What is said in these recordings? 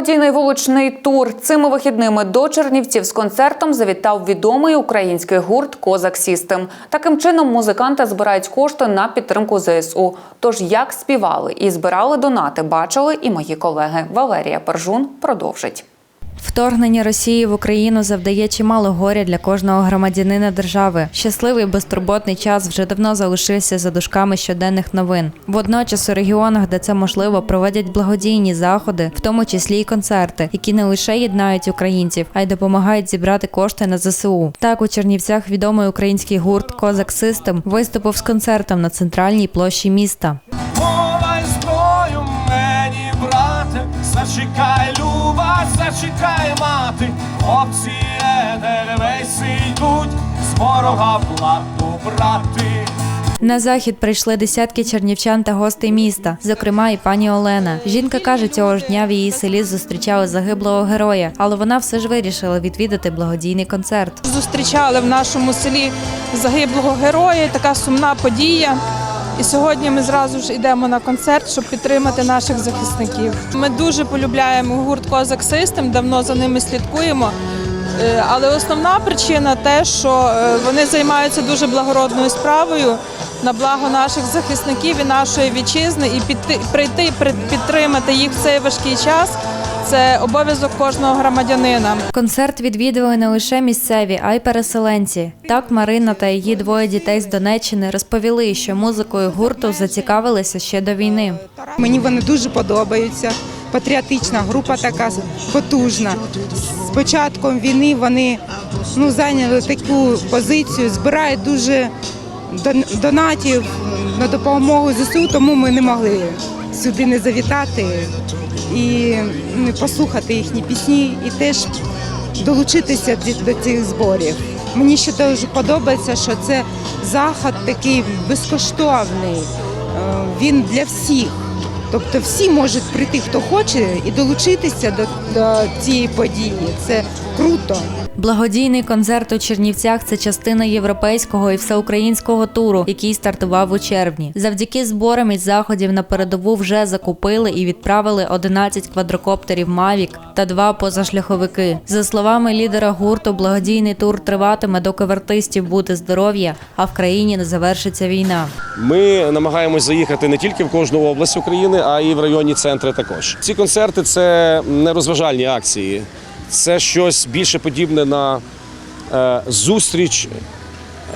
Благодійний вуличний тур цими вихідними до Чернівців з концертом завітав відомий український гурт Козак Сістем. Таким чином музиканти збирають кошти на підтримку ЗСУ. Тож як співали і збирали донати, бачили і мої колеги. Валерія Пержун продовжить. Вторгнення Росії в Україну завдає чимало горя для кожного громадянина держави. Щасливий безтурботний час вже давно залишився за дужками щоденних новин. Водночас у регіонах, де це можливо, проводять благодійні заходи, в тому числі й концерти, які не лише єднають українців, а й допомагають зібрати кошти на ЗСУ. Так у Чернівцях відомий український гурт Козак Систем виступив з концертом на центральній площі міста. Люба, зачекай, мати, хлопці Едельвейси йдуть, з ворога плату брати. На захід прийшли десятки чернівчан та гостей міста, зокрема і пані Олена. Жінка каже, цього ж дня в її селі зустрічали загиблого героя, але вона все ж вирішила відвідати благодійний концерт. Зустрічали в нашому селі загиблого героя, така сумна подія. І сьогодні ми зразу ж йдемо на концерт, щоб підтримати наших захисників. Ми дуже полюбляємо гурт Козак Систем, давно за ними слідкуємо. Е, Але основна причина те, що е, вони займаються дуже благородною справою на благо наших захисників і нашої вітчизни, і прийти при- підтримати їх в цей важкий час це обов'язок кожного громадянина. Концерт відвідали не лише місцеві, а й переселенці. Так Марина та її двоє дітей з Донеччини розповіли, що музикою гурту зацікавилися ще до війни. Мені вони дуже подобаються. Патріотична група така потужна. З початком війни вони ну, зайняли таку позицію, збирають дуже дон- донатів на допомогу ЗСУ, тому ми не могли сюди не завітати і послухати їхні пісні і теж долучитися до цих зборів. Мені ще дуже подобається, що це заход такий безкоштовний. Е, Він для всіх. Тобто всі можуть прийти, хто хоче, і долучитися до, до цієї події. Це круто. Благодійний концерт у Чернівцях це частина європейського і всеукраїнського туру, який стартував у червні. Завдяки зборам із заходів на передову вже закупили і відправили 11 квадрокоптерів Мавік та два позашляховики. За словами лідера гурту, благодійний тур триватиме, доки в артистів буде здоров'я, а в країні не завершиться війна. Ми намагаємось заїхати не тільки в кожну область України, а й в районні центри також. Ці концерти це не розважальні акції, це щось більше подібне на е, зустріч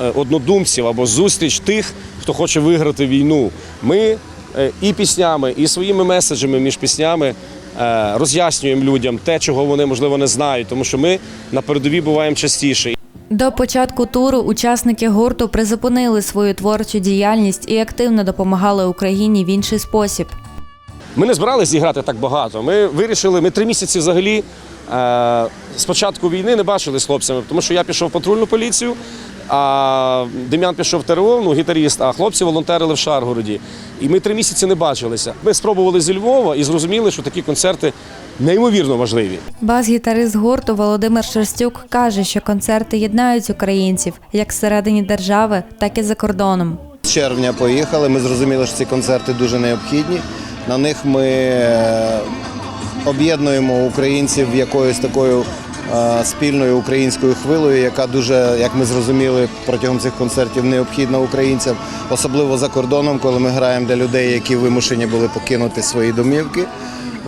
е, однодумців або зустріч тих, хто хоче виграти війну. Ми е, і піснями, і своїми меседжами між піснями роз'яснюємо людям те, чого вони можливо не знають, тому що ми на передовій буваємо частіше. До початку туру учасники гурту призупинили свою творчу діяльність і активно допомагали Україні в інший спосіб. Ми не збиралися зіграти так багато. Ми вирішили, ми три місяці взагалі е, з початку війни не бачили з хлопцями, тому що я пішов в патрульну поліцію, а Дем'ян пішов в ТРО, ну, гітаріст, а хлопці волонтерили в Шаргороді. І ми три місяці не бачилися. Ми спробували зі Львова і зрозуміли, що такі концерти неймовірно важливі. Бас-гітарист гурту Володимир Шерстюк каже, що концерти єднають українців як всередині держави, так і за кордоном. З червня поїхали. Ми зрозуміли, що ці концерти дуже необхідні. На них ми е, об'єднуємо українців якоюсь такою е, спільною українською хвилою, яка дуже, як ми зрозуміли, протягом цих концертів необхідна українцям, особливо за кордоном, коли ми граємо для людей, які вимушені були покинути свої домівки.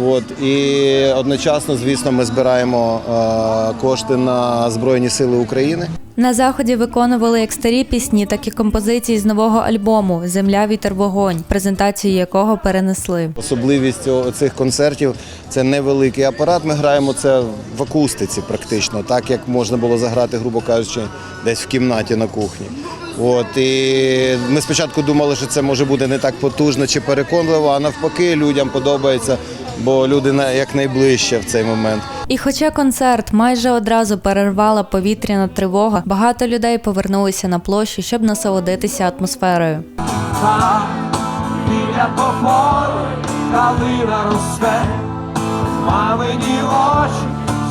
От і одночасно, звісно, ми збираємо е, кошти на Збройні Сили України. На заході виконували як старі пісні, так і композиції з нового альбому Земля, вітер, вогонь, презентацію якого перенесли. Особливість цих концертів це невеликий апарат. Ми граємо це в акустиці, практично, так як можна було заграти, грубо кажучи, десь в кімнаті на кухні. От і ми спочатку думали, що це може бути не так потужно чи переконливо, а навпаки, людям подобається, бо люди на- якнайближче в цей момент. І хоча концерт майже одразу перервала повітряна тривога, багато людей повернулися на площу, щоб насолодитися атмосферою. Там біля тополі калина росте, мамині очі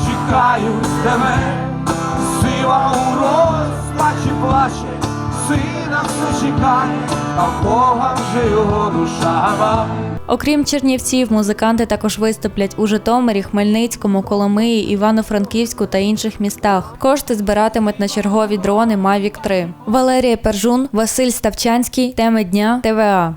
чекають тебе, сила у сина все чекає, а Бога вже його душа. Окрім Чернівців, музиканти також виступлять у Житомирі, Хмельницькому, Коломиї, Івано-Франківську та інших містах. Кошти збиратимуть на чергові дрони Mavic 3. Валерія Пержун, Василь Ставчанський. Теми дня ТВА.